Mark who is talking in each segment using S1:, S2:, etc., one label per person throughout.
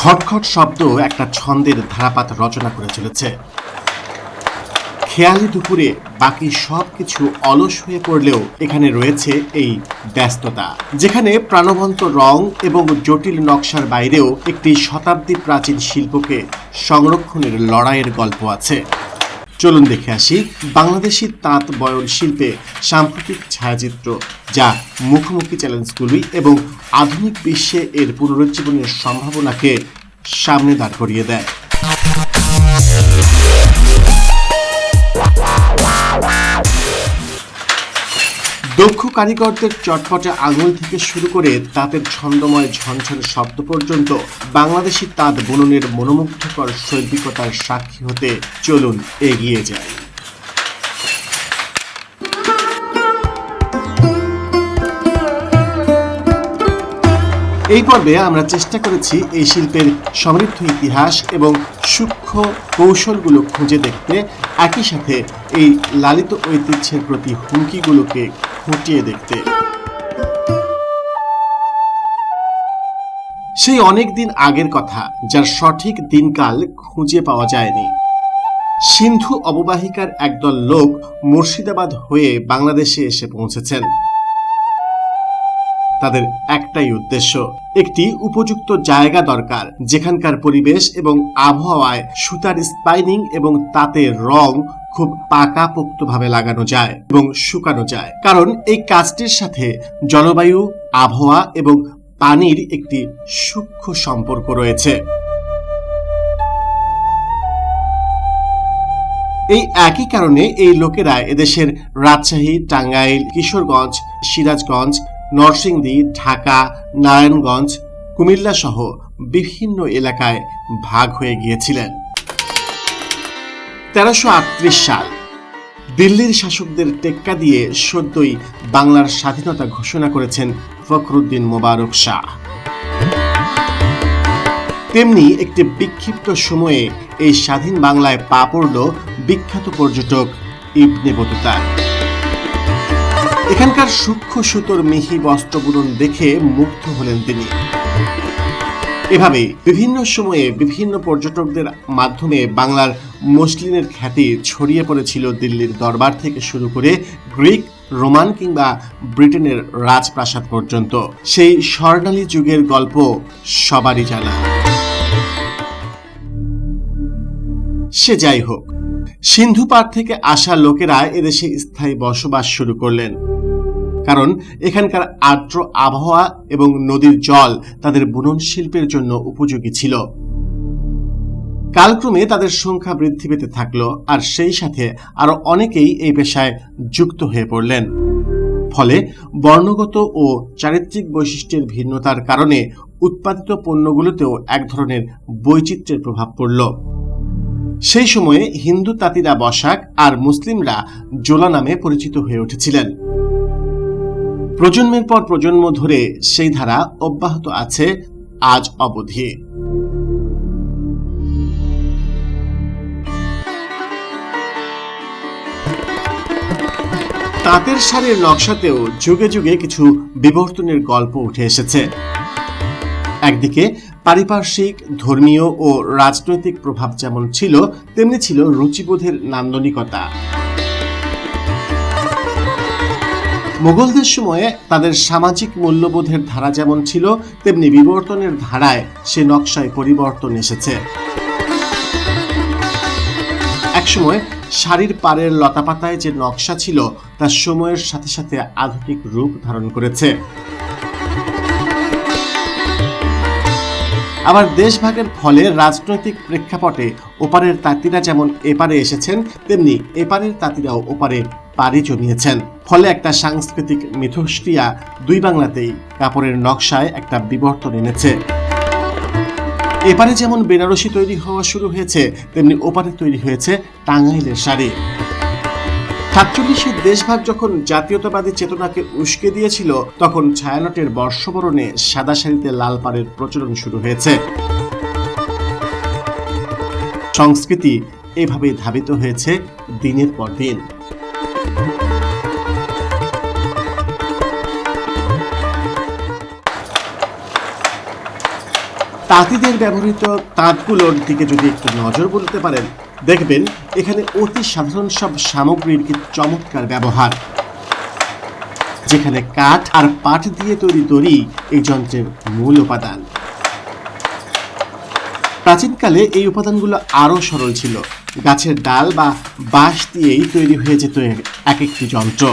S1: খটখট শব্দ একটা ছন্দের ধারাপাত রচনা করে চলেছে। খেয়ালি দুপুরে বাকি সব কিছু অলস হয়ে পড়লেও এখানে রয়েছে এই ব্যস্ততা, যেখানে প্রাণবন্ত রং এবং জটিল নকশার বাইরেও একটি শতাব্দী প্রাচীন শিল্পকে সংরক্ষণের লড়াইয়ের গল্প আছে। চলুন দেখে আসি বাংলাদেশি তাঁত বয়ন শিল্পে সাম্প্রতিক ছায়াচিত্র যা মুখোমুখি চ্যালেঞ্জগুলি এবং আধুনিক বিশ্বে এর পুনরুজ্জীবনের সম্ভাবনাকে সামনে দাঁড় করিয়ে দেয়। দক্ষ কারিগরদের চটপটে আঙুল থেকে শুরু করে তাঁতের ছন্দময় ঝনঝন শব্দ পর্যন্ত বাংলাদেশি তাঁত বুননের মনোমুগ্ধকর শৈল্পিকতার সাক্ষী হতে চলুন এগিয়ে যায় এই পর্বে আমরা চেষ্টা করেছি এই শিল্পের সমৃদ্ধ ইতিহাস এবং সূক্ষ্ম কৌশলগুলো খুঁজে দেখতে, একই সাথে এই লালিত ঐতিহ্যের প্রতি হুমকিগুলোকে খুঁটিয়ে দেখতে সেই অনেক দিন আগের কথা, যার সঠিক দিনকাল খুঁজে পাওয়া যায়নি। সিন্ধু অববাহিকার একদল লোক মুর্শিদাবাদ হয়ে বাংলাদেশে এসে পৌঁছেছেন। তাদের একটাই উদ্দেশ্য, একটি উপযুক্ত জায়গা দরকার, যেখানকার পরিবেশ এবং আবহাওয়ায় সুতার স্পাইনিং এবং তাতে রং খুব পাকাপোক্তভাবে লাগানো যায় এবং শুকানো যায়। কারণ এই কাজটির সাথে জলবায়ু, আবহাওয়া এবং পানির একটি সূক্ষ্ম সম্পর্ক রয়েছে। এই একই কারণে এই লোকেরা এদেশের রাজশাহী, টাঙ্গাইল, কিশোরগঞ্জ, সিরাজগঞ্জ নরসিংদী, ঢাকা, নারায়ণগঞ্জ, কুমিল্লা সহ বিভিন্ন এলাকায় ভাগ হয়ে গিয়েছিলেন। তেরোশো সাল, দিল্লির শাসকদের টেক্কা দিয়ে সদ্যই বাংলার স্বাধীনতা ঘোষণা করেছেন ফখরুদ্দিন মোবারক শাহ। তেমনি একটি বিক্ষিপ্ত সময়ে এই স্বাধীন বাংলায় পা পড়ল বিখ্যাত পর্যটক ইবনে বতুতা। এখানকার সূক্ষ্ম সুতোর মিহি বস্ত্র বুনন দেখে মুগ্ধ হলেন তিনি। এভাবে বিভিন্ন সময়ে বিভিন্ন পর্যটকদের মাধ্যমে বাংলার মসলিনের খ্যাতি ছড়িয়ে পড়েছিল দিল্লির দরবার থেকে শুরু করে গ্রিক, রোমান কিংবা ব্রিটেনের রাজপ্রাসাদ পর্যন্ত। সেই স্বর্ণালী যুগের গল্প সবারই জানা। সে যাই হোক, সিন্ধু পার থেকে আসা লোকেরা এদেশে স্থায়ী বসবাস শুরু করলেন। কারণ এখানকার আর্দ্র আবহাওয়া এবং নদীর জল তাদের বুনন শিল্পের জন্য উপযোগী ছিল। কালক্রমে তাদের সংখ্যা বৃদ্ধি পেতে থাকল আর সেই সাথে আরও অনেকেই এই পেশায় যুক্ত হয়ে পড়লেন। ফলে বর্ণগত ও চারিত্রিক বৈশিষ্ট্যের ভিন্নতার কারণে উৎপাদিত পণ্যগুলোতেও এক ধরনের বৈচিত্র্যের প্রভাব পড়ল। সেই সময়ে হিন্দু তাঁতিরা বসাক আর মুসলিমরা জোলা নামে পরিচিত হয়ে উঠেছিলেন। প্রজন্মের পর প্রজন্ম ধরে সেই ধারা অব্যাহত আছে আজ অবধি। তাঁতের শাড়ির নকশাতেও যুগে যুগে কিছু বিবর্তনের গল্প উঠে এসেছে। একদিকে পারিপার্শ্বিক, ধর্মীয় ও রাজনৈতিক প্রভাব যেমন ছিল, তেমনি ছিল রুচিবোধের নান্দনিকতা। মোগলদের সময়ে তাদের সামাজিক মূল্যবোধের ধারা যেমন ছিল, তেমনি বিবর্তনের ধারায় সে নকশায় পরিবর্তন এসেছে। একসময় শাড়ির পাড়ের লতাপাতায় যে নকশা ছিল, তা সময়ের সাথে সাথে আধুনিক রূপ ধারণ করেছে। আবার দেশভাগের ফলে রাজনৈতিক প্রেক্ষাপটে ওপারের তাঁতিরা যেমন এপারে এসেছেন, তেমনি এপারের তাঁতিরাও ওপারে পাড়ি জমিয়েছেন। ফলে একটা সাংস্কৃতিক মিথস্ক্রিয়া দুই বাংলাতেই কাপড়ের নকশায় একটা বিবর্তন এনেছে। এপারে যেমন বেনারসি তৈরি হওয়া শুরু হয়েছে, তেমনি ওপারে তৈরি হয়েছে টাঙ্গাইলের শাড়ি। সাতচল্লিশের দেশভাগ যখন জাতীয়তাবাদী চেতনাকে উস্কে দিয়েছিল, তখন ছায়ানটের বর্ষবরণে সাদা শাড়িতে লাল পাড়ের প্রচলন শুরু হয়েছে। সংস্কৃতি এভাবেই ধাবিত হয়েছে দিনের পর দিন। তাঁতিদের ব্যবহৃত তাঁতগুলোর দিকে যদি একটু নজর বলতে পারেন, দেখবেন এখানে অতি সাধারণ সব সামগ্রীর কি চমৎকার ব্যবহার। যেখানে কাঠ আর পাট দিয়ে তৈরি দড়ি এই যন্ত্রের মূল উপাদান। প্রাচীনকালে এই উপাদানগুলো আরও সরল ছিল। গাছের ডাল বা বাঁশ দিয়েই তৈরি হয়ে যেত এক একটি যন্ত্র।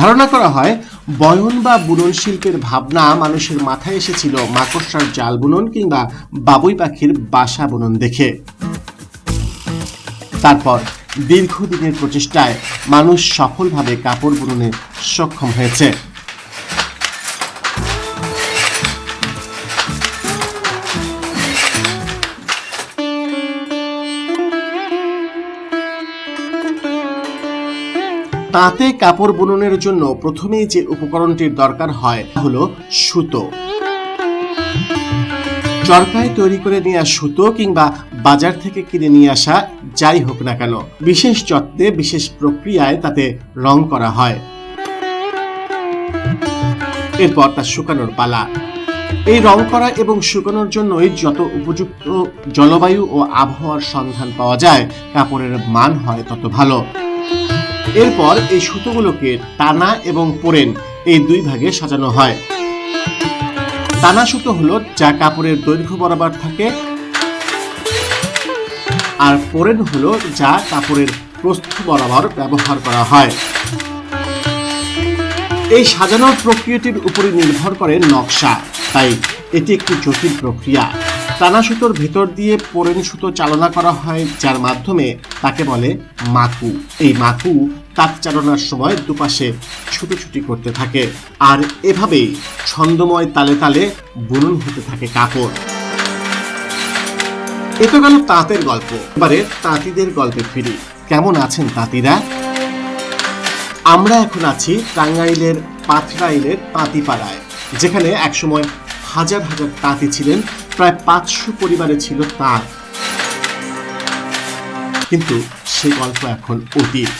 S1: ধারণা করা হয় বয়ন বা বুনন শিল্পের ভাবনা মানুষের মাথায় এসেছিল মাকড়সার জাল বুনন কিংবা বাবুই পাখির বাসা বুনন দেখে। তারপর দীর্ঘদিনের প্রচেষ্টায় মানুষ সফলভাবে কাপড় বুননে সক্ষম হয়েছে। তাঁতে কাপড় বুননের জন্য প্রথমেই যে উপকরণটির দরকার হয় তা হলো সুতো। চরকায় তৈরি করে নেওয়া সুতো কিংবা বাজার থেকে কিনে নিয়ে আসা যাই হোক না কেন, বিশেষ যত্নে, বিশেষ প্রক্রিয়ায় তাতে রং করা হয়। এরপর তা শুকানোর পালা। এই রং করা এবং শুকানোর জন্যই যত উপযুক্ত জলবায়ু ও আবহাওয়ার সন্ধান পাওয়া যায়, কাপড়ের মান হয় তত ভালো। এরপর এই সুতোগুলোকে টানা এবং পোড়েন। এই দুই ভাগে সাজানো হয়। টানা সুতো হলো যা কাপড়ের দৈর্ঘ্য বরাবর থাকে আর পোড়েন হলো যা কাপড়ের প্রস্থ বরাবর ব্যবহার করা হয়। এই সাজানোর প্রক্রিয়াটির উপরে নির্ভর করে নকশা, তাই এটি একটি জটিল প্রক্রিয়া। টানা সুতোর ভেতর দিয়ে পোড়েন সুতো চালনা করা হয়, যার মাধ্যমে তাকে বলে মাকু। এই মাকু তাঁত চালনার সময় দুপাশে ছুটোছুটি করতে থাকে আর এভাবেই ছন্দময় তালে তালে বুনন হতে থাকে কাপড়। এ তো গেল তাঁতের গল্প। এবারে তাঁতিদের গল্পে ফিরি। কেমন আছেন তাঁতিরা? আমরা এখন আছি টাঙ্গাইলের পাথরাইলের তাঁতিপাড়ায়, যেখানে একসময় হাজার হাজার তাঁতি ছিলেন, প্রায় পাঁচশো পরিবারে ছিল তাঁত কিন্তু সে গল্প এখন অতীত।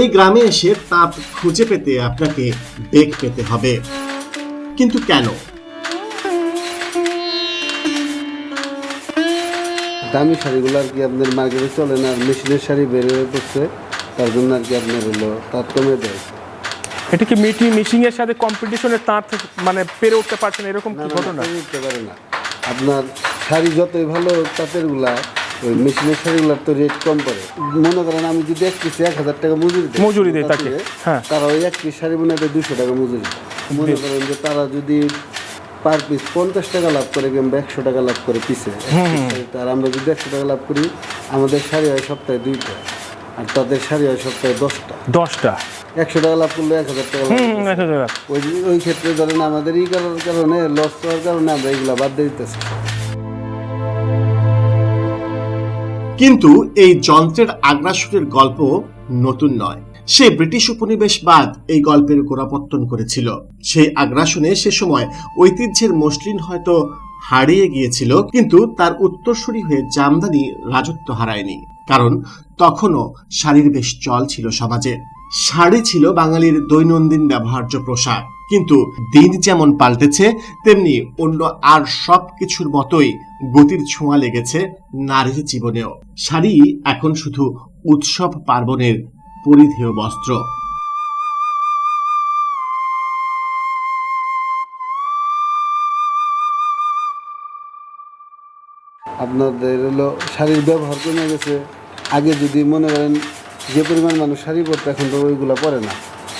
S1: এই গ্রামে এসে তাঁত খুঁজে পেতে আপনাকে বেগ পেতে হবে। কিন্তু কেন?
S2: দামি শাড়িগুলো আর কি আপনার মার্কেটে চলে না আর মেশিনের শাড়ি বের হয়ে পড়ছে তার জন্য আর কি আপনার হলো তার কমে দেয়।
S3: এটা কি মিটি মিশিং এর সাথে কম্পিটিশনে তাঁত মানে পেরে উঠতে পারছেন এরকম কি ঘটনা?
S2: উঠতে পারে না। আপনার শাড়ি যতই ভালো তাঁতেরগুলা ওই মেশিনের শাড়িগুলার তো রেট কম পড়ে। মনে করেন আমি যদি এক পিসে এক হাজার টাকা মজুরি দিই
S3: মজুরি দেয় তাকে, হ্যাঁ।
S2: তারা ওই এক পিস শাড়ি বোনাতে দুশো টাকা মজুরি। মনে করেন যে তারা যদি পার পিস পঞ্চাশ টাকা লাভ করে কিংবা একশো টাকা লাভ করে পিসে আর আমরা যদি একশো টাকা লাভ করি আমাদের শাড়ি হয় সপ্তাহে দুইটা আর তাদের শাড়ি হয় সপ্তাহে দশটা।
S3: দশটা?
S2: একশো টাকা লাভ করলে এক হাজার টাকা। ওই ওই ক্ষেত্রে ধরেন আমাদের এই কারণ- কারণে লস হওয়ার কারণে আমরা এগুলা বাদ দিয়ে দিতেছি।
S1: কিন্তু এই যন্ত্রের আগ্রাসনের গল্প নতুন নয়। সে ব্রিটিশ উপনিবেশবাদ এই গল্পের গোড়াপত্তন করেছিল। সেই আগ্রাসনে সে সময় ঐতিহ্যের মসলিন হয়তো হারিয়ে গিয়েছিল, কিন্তু তার উত্তরসূরি হয়ে জামদানি রাজত্ব হারায়নি। কারণ তখনও শাড়ির বেশ চল ছিল সমাজে। শাড়ি ছিল বাঙালির দৈনন্দিন ব্যবহার্য পোশাক। কিন্তু দিন যেমন পাল্টেছে, তেমনি অন্য আর সব কিছুর মতোই গতির ছোঁয়া লেগেছে নারীর জীবনেও। শাড়ি এখন শুধু উৎসব পার্বণের পরিধেয় বস্ত্র।
S2: আপনাদের হলো শাড়ির ব্যবহার কমে গেছে। আগে যদি মনে করেন যে পরিমাণ মানুষ শাড়ি পরতো এখন তো ওইগুলা পরে না।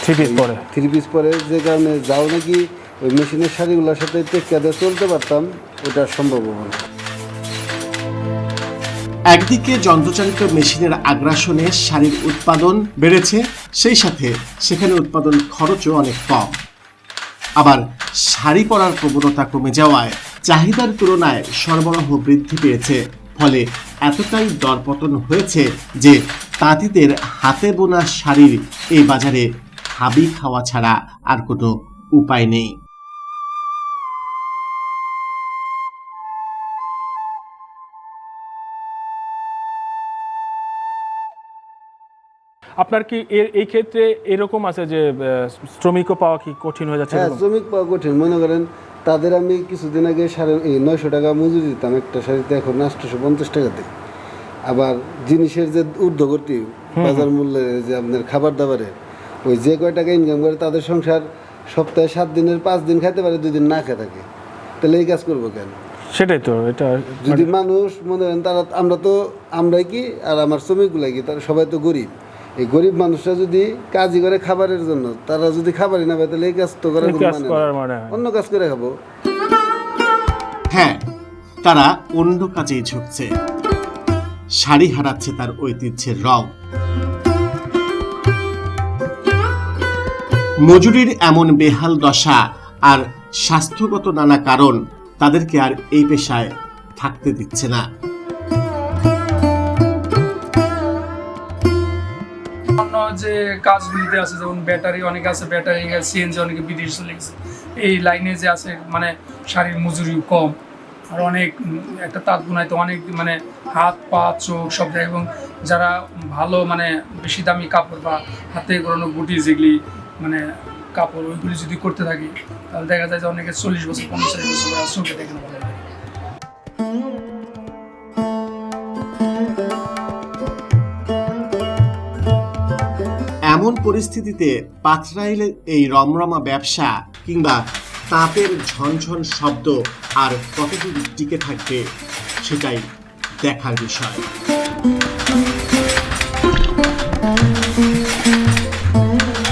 S3: থ্রি পিস পরে।
S2: থ্রি পিস পরে যে কারণে যাও নাকি ওই মেশিনের শাড়িগুলোর সাথে টেক্কা দিয়ে চলতে পারতাম ওটা সম্ভব হবে না।
S1: একদিকে যন্ত্রচালিত মেশিনের আগ্রাসনে শাড়ির উৎপাদন বেড়েছে, সেই সাথে সেখানে উৎপাদন খরচও অনেক কম। আবার শাড়ি পরার প্রবণতা কমে যাওয়ায় চাহিদার তুলনায় সরবরাহ বৃদ্ধি পেয়েছে, ফলে এতটাই দরপতন হয়েছে যে তাঁতিদের হাতে বোনা শাড়ির এই বাজারে হাবি খাওয়া ছাড়া আর কোনো উপায় নেই।
S3: আপনার কি এই ক্ষেত্রে এরকম আছে যে শ্রমিকও পাওয়া কি কঠিন হয়ে যাচ্ছে
S2: হ্যাঁ শ্রমিক পাওয়া কঠিন। মনে করেন তাদের আমি কিছুদিন আগে সাড়ে নয়শো টাকা মজুরি দিতাম একটা শাড়িতে এখন আটশোশো পঞ্চাশ টাকা দিই। আবার জিনিসের যে ঊর্ধ্বগতি বাজার মূল্যে যে আপনার খাবার দাবারে ওই যে কয় টাকা ইনকাম করে তাদের সংসার সপ্তাহে সাত দিনের পাঁচ দিন খাইতে পারে দুই দিন না খেয়ে থাকে। তাহলে এই কাজ করব কেন?
S3: সেটাই তো এটা
S2: যদি মানুষ মনে করেন তারা আমরা তো আমরাই কি আর আমার শ্রমিকগুলাই কি তারা সবাই তো গরিব। এই গরিব মানুষরা যদি কাজই করে খাবারের জন্য তারা যদি খাবারই না পায় তাহলে এই কাজ তো করার
S3: কাজ
S2: মানে।
S3: মানে।
S2: অন্য কাজ করে খাব
S1: হ্যাঁ তারা অন্য কাজেই ঝুঁকছে শাড়ি হারাচ্ছে তার ঐতিহ্যের রং মজুরির এমন বেহাল দশা আর স্বাস্থ্যগত নানা কারণ তাদেরকে আর এই পেশায় থাকতে দিচ্ছে না
S4: কাজগুলিতে আছে, যেমন ব্যাটারি, অনেকে আছে ব্যাটারি সিএনজি অনেকে বিদেশ চলে গেছে এই লাইনে যে আছে মানে শাড়ির মজুরি কম। আর অনেক একটা তাঁত বুনাইতে অনেক মানে হাত, পা, চোখ সব জায়গায় এবং যারা ভালো মানে বেশি দামি কাপড় বা হাতে গড়ানো গুটি যেগুলি মানে কাপড়, ওইগুলি যদি করতে থাকি, তাহলে দেখা যায় যে অনেকে চল্লিশ বছর, পঞ্চাশ বছর আর চোখে দেখে না ভালো
S1: এমন পরিস্থিতিতে পাথরাইলের এই রমরমা ব্যবসা কিংবা তাঁতের ঝনঝন শব্দ আর কতদিন টিকে থাকবে, সেটাই দেখার বিষয়।